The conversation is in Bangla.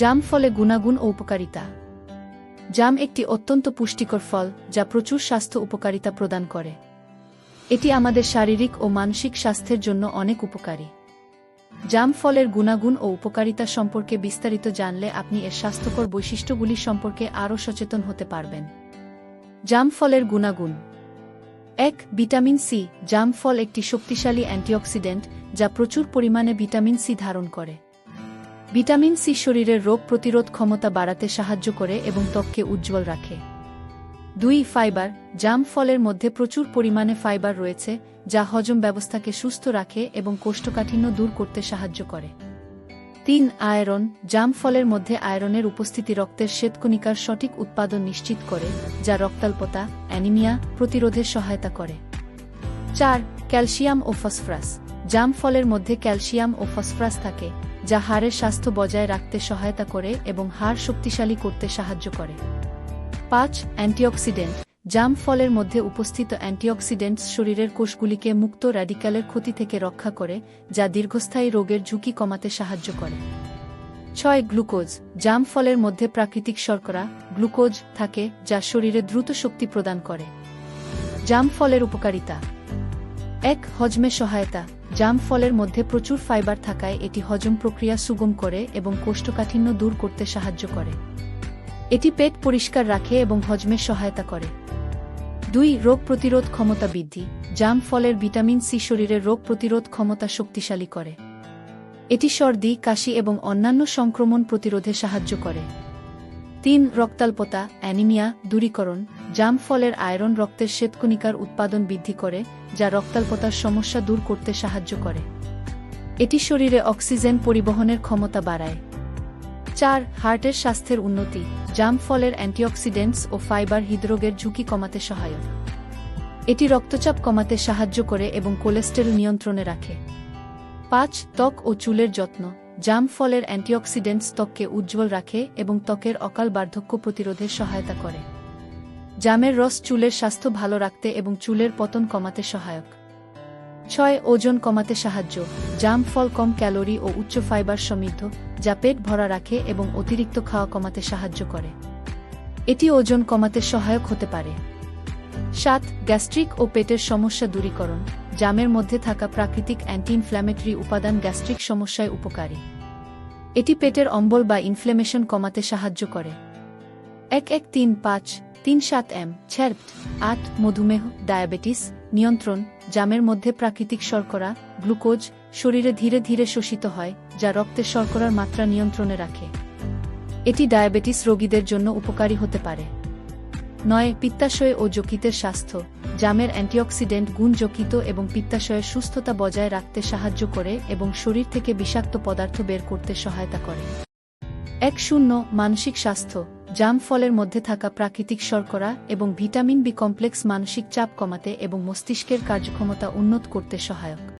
জাম ফলে গুণাগুণ ও উপকারিতা। জাম একটি অত্যন্ত পুষ্টিকর ফল যা প্রচুর স্বাস্থ্য উপকারিতা প্রদান করে। এটি আমাদের শারীরিক ও মানসিক স্বাস্থ্যের জন্য অনেক উপকারী। জাম ফলের গুণাগুণ ও উপকারিতা সম্পর্কে বিস্তারিত জানলে আপনি এর স্বাস্থ্যকর বৈশিষ্ট্যগুলি সম্পর্কে আরও সচেতন হতে পারবেন। জাম ফলের গুণাগুণ। এক, ভিটামিন সি। জাম ফল একটি শক্তিশালী অ্যান্টিঅক্সিডেন্ট যা প্রচুর পরিমাণে ভিটামিন সি ধারণ করে। ভিটামিন সি শরীরের রোগ প্রতিরোধ ক্ষমতা বাড়াতে সাহায্য করে এবং ত্বককে উজ্জ্বল রাখে। দুই, ফাইবার। জাম ফলের মধ্যে প্রচুর পরিমাণে ফাইবার রয়েছে, যা হজম ব্যবস্থাকে সুস্থ রাখে এবং কোষ্ঠকাঠিন্য দূর করতে সাহায্য করে। তিন, আয়রন। জাম ফলের মধ্যে আয়রনের উপস্থিতি রক্তের শ্বেতকণিকার সঠিক উৎপাদন নিশ্চিত করে, যা রক্তাল্পতা, অ্যানিমিয়া প্রতিরোধে সহায়তা করে। চার, ক্যালসিয়াম ও ফসফরাস। জাম ফলের মধ্যে ক্যালসিয়াম ও ফসফরাস থাকে, যা হাড়ের স্বাস্থ্য বজায় রাখতে সহায়তা করে এবং হাড় শক্তিশালী করতে সাহায্য করে। পাঁচ, অ্যান্টিঅক্সিডেন্ট। জাম ফলের মধ্যে উপস্থিত অ্যান্টিঅক্সিডেন্টস শরীরের কোষগুলিকে মুক্ত র্যাডিক্যালের ক্ষতি থেকে রক্ষা করে, যা দীর্ঘস্থায়ী রোগের ঝুঁকি কমাতে সাহায্য করে। ছয়, গ্লুকোজ। জাম ফলের মধ্যে প্রাকৃতিক শর্করা, গ্লুকোজ থাকে, যা শরীরে দ্রুত শক্তি প্রদান করে। জাম ফলের উপকারিতা। এক, হজমে সহায়তা। জাম ফলের মধ্যে প্রচুর ফাইবার থাকায় এটি হজম প্রক্রিয়া সুগম করে এবং কোষ্ঠকাঠিন্য দূর করতে সাহায্য করে। এটি পেট পরিষ্কার রাখে এবং হজমে সহায়তা করে। দুই, রোগ প্রতিরোধ ক্ষমতা বৃদ্ধি। জাম ফলের ভিটামিন সি শরীরের রোগ প্রতিরোধ ক্ষমতা শক্তিশালী করে। এটি সর্দি, কাশি এবং অন্যান্য সংক্রমণ প্রতিরোধে সাহায্য করে। তিন, রক্তাল্পতা, অ্যানিমিয়া, দূরীকরণ জাম ফলের আয়রন রক্তের শ্বেতকণিকার উৎপাদন বৃদ্ধি করে, যা রক্তাল্পতার সমস্যা দূর করতে সাহায্য করে। এটি শরীরে অক্সিজেন পরিবহনের ক্ষমতা বাড়ায়। চার, হার্টের স্বাস্থ্যের উন্নতি। জাম ফলের অ্যান্টিঅক্সিডেন্টস ও ফাইবার হৃদরোগের ঝুঁকি কমাতে সহায়ক। এটি রক্তচাপ কমাতে সাহায্য করে এবং কোলেস্টেরল নিয়ন্ত্রণে রাখে। পাঁচ, ত্বক ও চুলের যত্ন। জাম ফলের অ্যান্টিঅক্সিডেন্টস ত্বককে উজ্জ্বল রাখে এবং ত্বকের অকাল বার্ধক্য প্রতিরোধে সহায়তা করে। জামের রস চুলের স্বাস্থ্য ভালো রাখতে এবং চুলের পতন কমাতে সহায়ক। ছয়, ওজন কমাতে সাহায্য। জাম ফল কম ক্যালোরি ও উচ্চ ফাইবার সমৃদ্ধ, যা পেট ভরা রাখে এবং অতিরিক্ত খাওয়া কমাতে সাহায্য করে। এটি ওজন কমাতে সহায়ক হতে পারে। সাত, গ্যাস্ট্রিক ও পেটের সমস্যা দূরীকরণ। জামের মধ্যে থাকা প্রাকৃতিক অ্যান্টি ইনফ্ল্যামেটরি উপাদান গ্যাস্ট্রিক সমস্যায় উপকারী। এটি পেটের অম্বল বা ইনফ্লেমেশন কমাতে সাহায্য করে। এক এক, তিন, পাঁচ তিন সাত এম ছ্যার্ট আট, মধুমেহ, ডায়াবেটিস, নিয়ন্ত্রণ, জামের মধ্যে প্রাকৃতিক শর্করা, গ্লুকোজ, শরীরে ধীরে ধীরে শোষিত হয়, যা রক্তের শর্করার মাত্রা নিয়ন্ত্রণে রাখে। এটি ডায়াবেটিস রোগীদের জন্য উপকারী হতে পারে। নয়, পিত্তাশয় ও যকৃতের স্বাস্থ্য, জামের অ্যান্টিঅক্সিডেন্ট গুণ যকৃত এবং পিত্তাশয়ের সুস্থতা বজায় রাখতে সাহায্য করে এবং শরীর থেকে বিষাক্ত পদার্থ বের করতে সহায়তা করে। এক শূন্য, মানসিক স্বাস্থ্য জাম ফলের মধ্যে থাকা প্রাকৃতিক শর্করা এবং ভিটামিন বি কমপ্লেক্স মানসিক চাপ কমাতে এবং মস্তিষ্কের কার্যক্ষমতা উন্নত করতে সহায়ক।